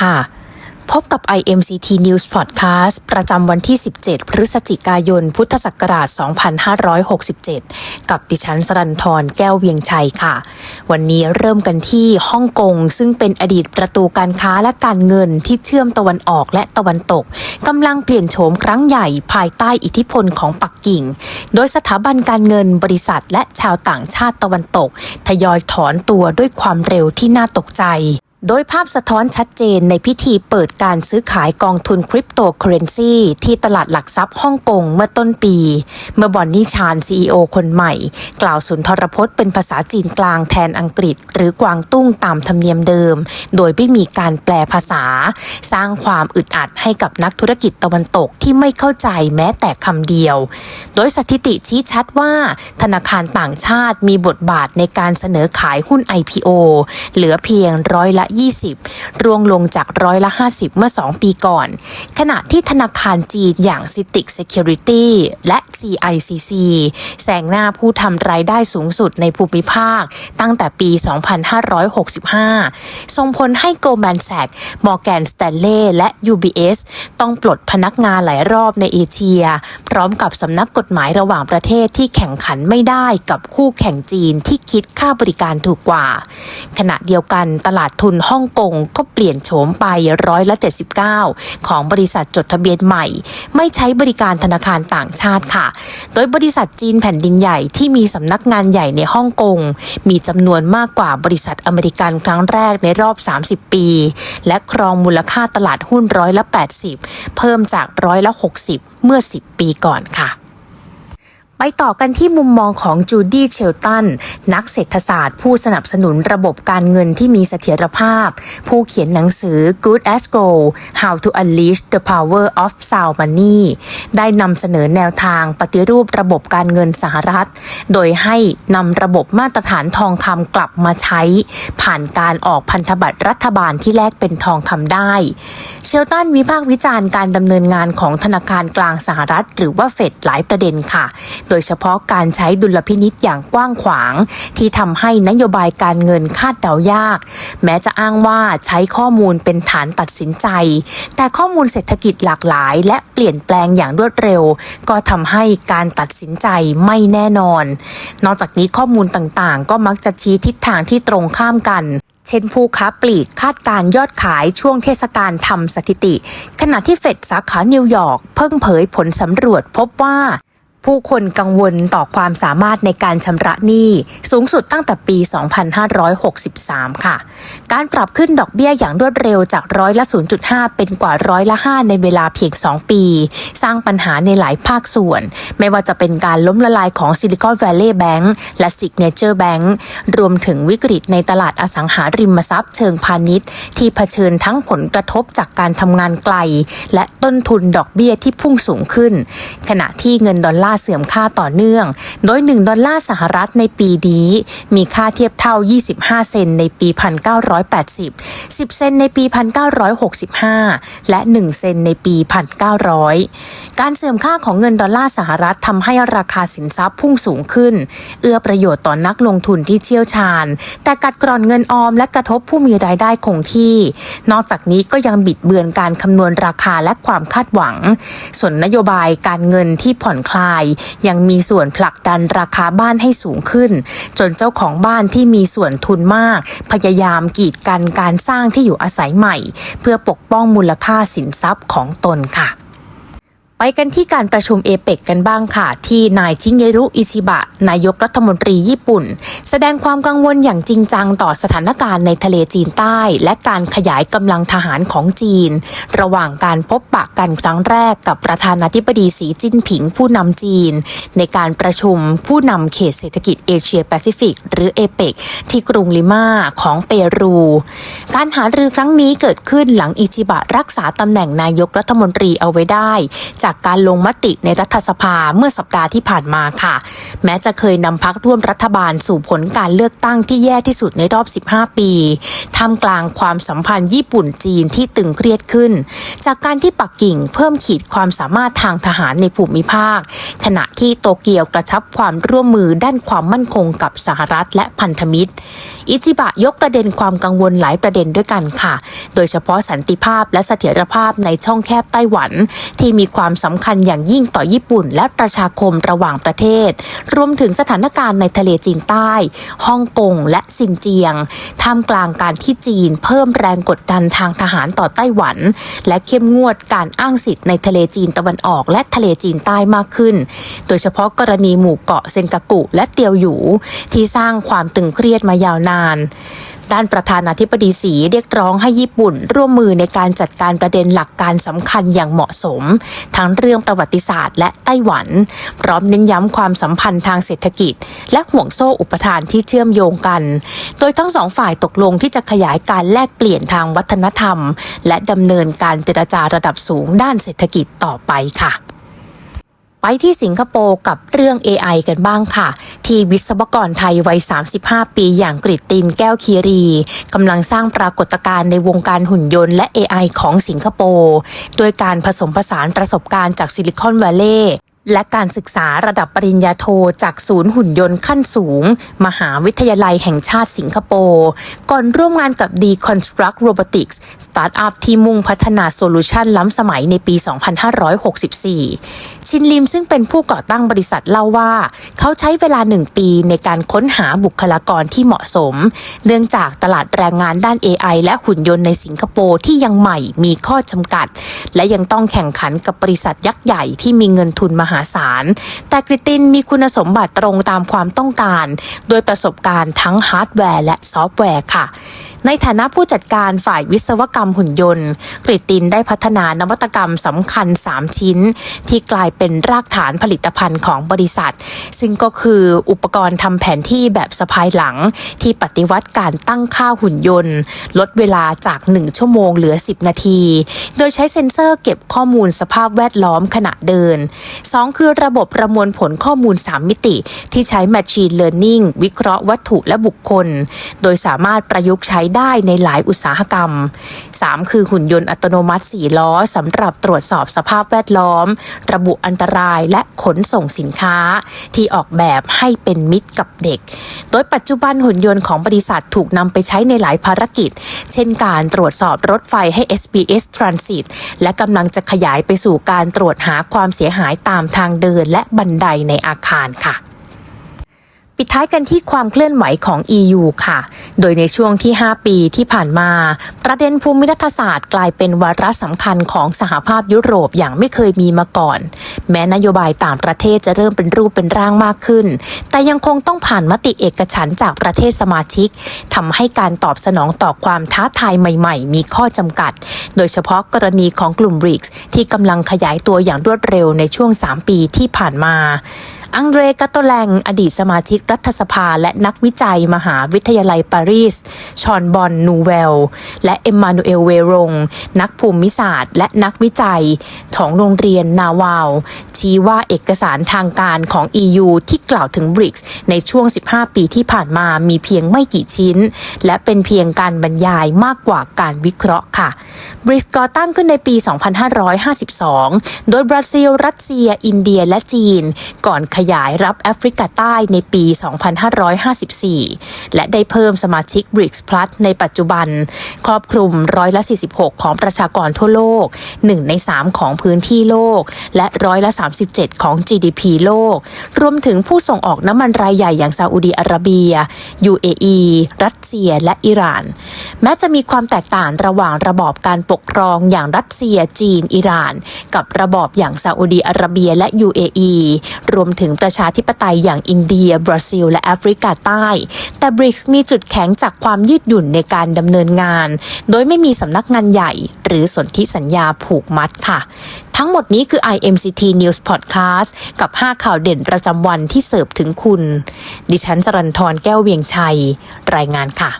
ค่ะ พบกับ IMCT News Podcast ประจำวันที่ 17 พฤศจิกายน พุทธศักราช 2567 กับดิฉันสรันทรแก้วเวียงชัยค่ะ วันนี้เริ่มกันที่ฮ่องกง ซึ่งเป็นอดีตประตูการค้าและการเงินที่เชื่อมตะวันออกและตะวันตกกำลังเปลี่ยนโฉมครั้งใหญ่ภายใต้อิทธิพลของปักกิ่ง โดยสถาบันการเงินบริษัทและชาวต่างชาติตะวันตก ทยอยถอนตัวด้วยความเร็วที่น่าตกใจ โดยภาพสะท้อนชัดเจนในพิธีเปิดการซื้อขายกองทุนคริปโตเคอเรนซีที่ตลาดหลักทรัพย์ฮ่องกงเมื่อต้นปี เมื่อบอนนี่ชานซีอคนใหม่ กล่าวสุนทรพจน์เป็นภาษาจีนกลางแทนอังกฤษ หรือกวางตุ้งตามธรรมเนียมเดิม โดยไม่มีการแปลภาษา สร้างความอึดอัดให้กับนักธุรกิจตะวันตกที่ไม่เข้าใจแม้แต่คำเดียว โดยสถิติชี้ชัดว่า ธนาคารต่างชาติมีบทบาทในการเสนอขายหุ้น IPO เหลือเพียงร้อยละ20 ร่วงลงจากร้อยละ 50 เมื่อ 2 ปีก่อน ขณะที่ธนาคารจีนอย่าง Citic Security และ CICC แซงหน้าผู้ทำรายได้สูงสุดในภูมิภาคตั้งแต่ปี 2565 ส่งผลให้ Goldman Sachs Morgan Stanley และ UBS ต้องปลดพนักงานหลายรอบในเอเชีย พร้อมกับสำนักกฎหมายระหว่างประเทศที่แข่งขันไม่ได้กับคู่แข่งจีนที่คิดค่าบริการถูกกว่า ขณะเดียวกันตลาดทุนฮ่องกงก็เปลี่ยนโฉมไปร้อยละ 79 ของบริษัทจดทะเบียนใหม่ ไม่ใช้บริการธนาคารต่างชาติค่ะ โดยบริษัทจีนแผ่นดินใหญ่ที่มีสำนักงานใหญ่ในฮ่องกง มีจำนวนมากกว่าบริษัทอเมริกันครั้งแรกในรอบ 30 ปี และครองมูลค่าตลาดหุ้นร้อยละ 80 เพิ่มจากร้อยละ 60 เมื่อ 10 ปีก่อนค่ะ ไปต่อกันที่มุมมองของจูดี้เชลตัน นักเศรษฐศาสตร์ผู้สนับสนุนระบบการเงินที่มีเสถียรภาพ ผู้เขียนหนังสือ Good as Gold How to Unleash the Power of Sound Money ได้นำเสนอแนวทางปฏิรูประบบการเงินสหรัฐ โดยให้นำระบบมาตรฐานทองคำกลับมาใช้ ผ่านการออกพันธบัตรรัฐบาลที่แลกเป็นทองคำได้ เชลตันวิพากษ์วิจารณ์การดำเนินงานของธนาคารกลางสหรัฐ หรือว่าเฟดหลายประเด็นค่ะโดยเฉพาะการใช้ดุลพินิษอย่างกว้างขวาง ที่ทำให้นโยบายการเงินคาดเดายาก แม้จะอ้างว่าใช้ข้อมูลเป็นฐานตัดสินใจ แต่ข้อมูลเศรษฐกิจหลากหลาย และเปลี่ยนแปลงอย่างรวดเร็ว ก็ทำให้การตัดสินใจไม่แน่นอน นอกจากนี้ข้อมูลต่างๆ ก็มักจะชี้ทิศทางที่ตรงข้ามกันเช่นผู้ค้าปลีกคาดการยอดขายช่วงเทศกาลทำสถิติ ขณะที่เฟดสาขานิวยอร์กเพิ่งเผยผลสำรวจพบว่า ผู้คนกังวลต่อความสามารถในการชำระหนี้สูงสุดตั้งแต่ปี 2563 ค่ะ การปรับขึ้นดอกเบี้ยอย่างรวดเร็วจากร้อยละ 0.5 เป็นกว่าร้อยละ 5 ในเวลาเพียง 2 ปี สร้างปัญหาในหลายภาคส่วน ไม่ว่าจะเป็นการล้มละลายของ Silicon Valley Bank และ Signature Bank รวมถึงวิกฤตในตลาดอสังหาริมทรัพย์เชิงพาณิชย์ ที่เผชิญทั้งผลกระทบจากการทำงานไกล และต้นทุนดอกเบี้ยที่พุ่งสูงขึ้น ขณะที่เงินดอลลาร์เสื่อมค่าต่อเนื่อง โดย 1 ดอลลาร์สหรัฐในปีนี้ มีค่าเทียบเท่า 25 เซนในปี 1980 10 เซนในปี 1965 และ 1 เซนในปี 1900 การเสื่อมค่าของเงินดอลลาร์สหรัฐทำให้ราคาสินทรัพย์พุ่งสูงขึ้น เอื้อประโยชน์ต่อนนักลงทุนที่เชี่ยวชาญ แต่กัดกร่อนเงินออมและกระทบผู้มีรายได้คงที่ นอกจากนี้ก็ยังบิดเบือนการคำนวณราคาและความคาดหวัง ส่วนนโยบายการเงินที่ผ่อนคลาย ยังมีส่วนผลักดันราคาบ้านให้สูงขึ้น จนเจ้าของบ้านที่มีส่วนทุนมาก พยายามกีดกันการสร้างที่อยู่อาศัยใหม่ เพื่อปกป้องมูลค่าสินทรัพย์ของตนค่ะ ไปกันที่การประชุมเอเปกกันบ้างค่ะ ที่นายชิเงรุอิชิบะ นายกรัฐมนตรีญี่ปุ่น แสดงความกังวลอย่างจริงจังต่อสถานการณ์ในทะเลจีนใต้ และการขยายกำลังทหารของจีน ระหว่างการพบปะกันครั้งแรกกับประธานาธิบดีสีจิ้นผิงผู้นำจีน ในการประชุมผู้นำเขตเศรษฐกิจเอเชียแปซิฟิก หรือเอเปกที่กรุงลิมาของเปรู การหารือครั้งนี้เกิดขึ้นหลังอิจิบะรักษาตำแหน่งนายกรัฐมนตรีเอาไว้ได้จากจากการลงมติในรัฐสภาเมื่อสัปดาห์ที่ผ่านมาค่ะ แม้จะเคยนำพักร่วมรัฐบาลสู่ผลการเลือกตั้งที่แย่ที่สุดในรอบ 15 ปีท่ามกลางความสัมพันธ์ญี่ปุ่นจีนที่ตึงเครียดขึ้น จากการที่ปักกิ่งเพิ่มขีดความสามารถทางทหารในภูมิภาค ขณะที่โตเกียวกระชับความร่วมมือด้านความมั่นคงกับสหรัฐและพันธมิตร อิจิบะยกประเด็นความกังวลหลายประเด็นด้วยกันค่ะ โดยเฉพาะสันติภาพและเสถียรภาพในช่องแคบไต้หวัน ที่มีความสำคัญอย่างยิ่งต่อญี่ปุ่น และประชาคมระหว่างประเทศ รวมถึงสถานการณ์ในทะเลจีนใต้ฮ่องกงและซินเจียง ท่ามกลางการที่จีน เพิ่มแรงกดดันทางทหารต่อไต้หวัน และเข้มงวดการอ้างสิทธิ์ในทะเลจีนตะวันออก และทะเลจีนใต้มากขึ้น โดยเฉพาะกรณีหมู่เกาะเซนกากุและเตียวหยูที่สร้างความตึงเครียดมายาวนาน ด้านประธานาธิบดีสีเรียกร้องให้ญี่ปุ่น ร่วมมือในการจัดการประเด็นหลักการสำคัญอย่างเหมาะสม ทั้งเรื่องประวัติศาสตร์และไต้หวัน พร้อมเน้นย้ำความสัมพันธ์ทางเศรษฐกิจ และห่วงโซ่อุปทานที่เชื่อมโยงกัน โดยทั้งสองฝ่ายตกลงที่จะขยายการแลกเปลี่ยนทางวัฒนธรรม และดำเนินการเจรจาระดับสูงด้านเศรษฐกิจต่อไปค่ะ ไปที่สิงคโปร์กับเรื่อง AI กันบ้างค่ะ ที่วิศวกรไทยวัย 35 ปีอย่างกริตตินแก้วคีรีกำลังสร้างปรากฏการณ์ในวงการหุ่นยนต์และ AI ของสิงคโปร์ โดยการผสมผสานประสบการณ์จากซิลิคอนวัลเลย์ และการศึกษาระดับปริญญาโทจากศูนย์หุ่นยนต์ขั้นสูง มหาวิทยาลัยแห่งชาติสิงคโปร์ก่อนร่วมงานกับ Deconstruct Robotics สตาร์ทอัพที่มุ่งพัฒนาโซลูชันล้ำสมัยในปี 2564 ชินลิมซึ่งเป็นผู้ก่อตั้งบริษัทเล่าว่า เขาใช้เวลาหนึ่งปีในการค้นหาบุคลากรที่เหมาะสม เนื่องจากตลาดแรงงานด้าน AI และหุ่นยนต์ในสิงคโปร์ที่ยังใหม่มีข้อจำกัด และยังต้องแข่งขันกับบริษัทยักษ์ใหญ่ที่มีเงินทุนมหาศาล แต่กริตินมีคุณสมบัติตรงตามความต้องการ โดยประสบการณ์ทั้งฮาร์ดแวร์และซอฟต์แวร์ค่ะ ในฐานะผู้จัดการฝ่ายวิศวกรรมหุ่นยนต์ กริตินได้พัฒนานวัตกรรมสำคัญ 3 ชิ้น ที่กลายเป็นรากฐานผลิตภัณฑ์ของบริษัท ซึ่งก็คืออุปกรณ์ทำแผนที่แบบสะพายหลัง ที่ปฏิวัติการตั้งค่าหุ่นยนต์ ลดเวลาจาก 1 ชั่วโมงเหลือ 10 นาที โดยใช้เซ็นเซอร์เก็บข้อมูลสภาพแวดล้อมขณะเดิน 2 คือระบบประมวลผลข้อมูล 3 มิติ ที่ใช้ Machine Learning วิเคราะห์วัตถุและบุคคล โดยสามารถประยุกต์ใช้ได้ในหลายอุตสาหกรรม 3 คือหุ่นยนต์อัตโนมัติ 4 ล้อสำหรับตรวจสอบสภาพแวดล้อม ระบุอันตรายและขนส่งสินค้า ที่ออกแบบให้เป็นมิตรกับเด็ก โดยปัจจุบันหุ่นยนต์ของบริษัทถูกนำไปใช้ในหลายภารกิจ เช่นการตรวจสอบรถไฟให้ SBS Transit และกำลังจะขยายไปสู่การตรวจหาความเสียหายตามทางเดินและบันไดในอาคารค่ะ ปิดท้ายกันที่ความเคลื่อนไหวของ EU ค่ะ โดยในช่วงที่ 5 ปีที่ผ่านมา ประเด็นภูมิรัฐศาสตร์กลายเป็นวาระสำคัญของสหภาพยุโรปอย่างไม่เคยมีมาก่อน แม้นโยบายต่างประเทศจะเริ่มเป็นรูปเป็นร่างมากขึ้น แต่ยังคงต้องผ่านมติเอกฉันจากประเทศสมาชิกทำให้การตอบสนองต่อความท้าทายใหม่ ๆ มีข้อจำกัด โดยเฉพาะกรณีของกลุ่มบริกส์ที่กำลังขยายตัวอย่างรวดเร็วในช่วง 3 ปีที่ผ่านมา อังเดรกาโตแลง อดีตสมาชิกรัฐสภาและนักวิจัยมหาวิทยาลัยปารีส ชอนบอนนูเวล และเอ็มมานูเอลเวรงนักภูมิศาสตร์ และนักวิจัยของโรงเรียนนาวาว ชี้ว่าเอกสารทางการของ EU ที่กล่าวถึงบริกส์ในช่วง 15 ปีที่ผ่านมามีเพียงไม่กี่ชิ้น และเป็นเพียงการบรรยายมากกว่าการวิเคราะห์ค่ะบริกส์ก่อตั้งขึ้นในปี 2552 โดยบราซิล รัสเซีย อินเดีย และจีน ก่อนขยายรับแอฟริกาใต้ในปี 2554 และได้เพิ่มสมาชิก BRICS Plus ในปัจจุบัน ครอบคลุมร้อยละ 46 ของประชากรทั่วโลก 1 ใน 3 ของพื้นที่โลก และร้อยละ 37 ของ GDP โลก รวมถึงผู้ส่งออกน้ำมันรายใหญ่อย่างซาอุดีอาระเบีย UAE รัสเซียและอิหร่าน แม้จะมีความแตกต่างระหว่างระบอบการปกครองอย่างรัสเซียจีน อิหร่าน กับระบอบอย่างซาอุดีอาระเบียและ UAE รวมถึงประชาธิปไตยอย่างอินเดีย บราซิล และแอฟริกาใต้ แต่บริกส์มีจุดแข็งจากความยืดหยุ่นในการดำเนินงาน โดยไม่มีสำนักงานใหญ่ หรือสนธิสัญญาผูกมัดค่ะทั้งหมดนี้คือ IMCT News Podcast กับ 5 ข่าวเด่นประจำวันที่เสิร์ฟถึงคุณ ดิฉันสรันทรแก้วเวียงชัย รายงานค่ะ